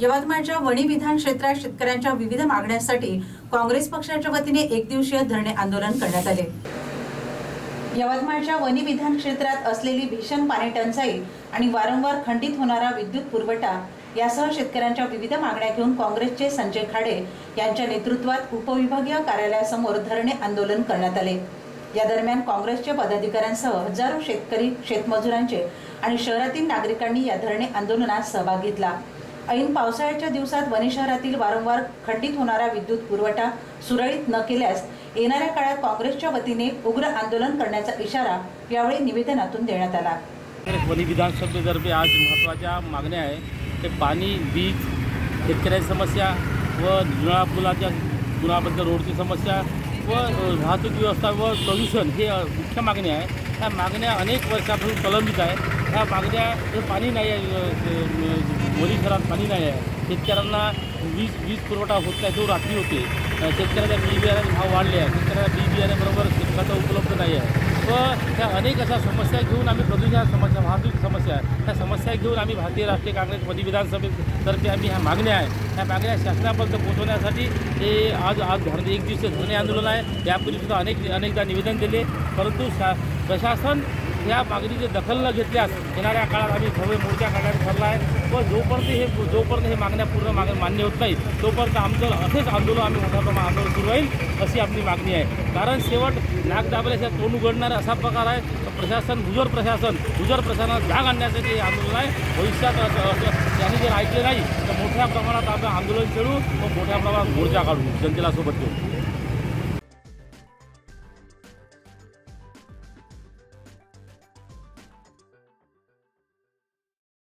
यवतमाळच्या वणी विधान क्षेत्रात शेतकऱ्यांच्या विविध मागण्यांसाठी काँग्रेस पक्षाच्या वतीने एक दिवसीय धरणे आंदोलन करण्यात आले. यवतमाळच्या वनी विधान क्षेत्रात असलेली भीषण पाणी टंचाई आणि वारंवार खंडित होणारा विद्युत पुरवठा यासह शेतकऱ्यांच्या विविध मागण्या घेऊन काँग्रेसचे संजय खाडे यांच्या नेतृत्वात उपविभागीय कार्यालयासमोर धरणे आंदोलन करण्यात आले. या दरम्यान काँग्रेसच्या पदाधिकाऱ्यांसह हजारो शेतकरी शेतमजुरांचे आणि शहरातील नागरिकांनी या धरणे आंदोलनात सहभाग घेतला. ऐन पावसाळ्याच्या दिवसात वणी शहरातील वारंवार खंडित होणारा विद्युत पुरवठा सुरळीत न केल्यास येणाऱ्या काळात काँग्रेसच्या वतीने उग्र आंदोलन करण्याचा इशारा यावेळी निवेदनातून देण्यात आला. वणी विधानसभेतर्फे आज महत्त्वाच्या मागण्या आहे ते पाणी वीज शेतकऱ्याची समस्या व जुळा पुलाच्या जुळाबद्दल रोडची समस्या व वाहतूक व्यवस्था व प्रदूषण हे मुख्य मागण्या आहे ह्या मागण्या अनेक वर्षापासून प्रलंबित आहे ह्या मागण्या हे पाणी नाही आहे अ, घरात पाणी नाही आहे. शेतकऱ्यांना वीज वीज पुरवठा होत नाही तो रात्री होते. अ, शेतकऱ्याच्या बी बियाण्याचे भाव वाढले आहे शेतकऱ्याला बी बियाण्याबरोबर शेतकऱ्याचा उपलब्ध नाही आहे. व त्या अनेक अशा समस्या घेऊन आम्ही प्रदूषण समस्या वाहतूक समस्या त्या समस्या घेऊन आम्ही भारतीय राष्ट्रीय काँग्रेस मोदी विधानसभेतर्फे आम्ही ह्या मागण्या आहे ह्या मागण्या शासनापर्यंत पोहोचवण्यासाठी हे आज आज धरणे एक दिवसीय धरणे आंदोलन आहे. यापूर्वी सुद्धा अनेक अनेकदा निवेदन दिले. परंतु शा प्रशासन या मागणीची दखल न घेतल्यास येणाऱ्या काळात आम्ही भव्य मोर्चा काढायला ठरला आहे. व जोपर्यंत हे जोपर्यंत हे मागण्या पूर्ण माग मान्य होत नाही तोपर्यंत आमचं असेच आंदोलन आम्ही मोठ्या प्रमाणात आंदोलन सुरू राहील अशी आपली मागणी आहे. कारण शेवट नाग दाबल्याच्या तोंड उघडणारा असा प्रकार आहे तर प्रशासन गुजर प्रशासन गुजर प्रशासनात जाग आणण्यासाठी हे आंदोलन आहे. भविष्यात असं असं त्यांनी जर ऐकले नाही तर मोठ्या प्रमाणात आपण आंदोलन खेळू व मोठ्या प्रमाणात मोर्चा काढू. जनतेला सोबत घेऊ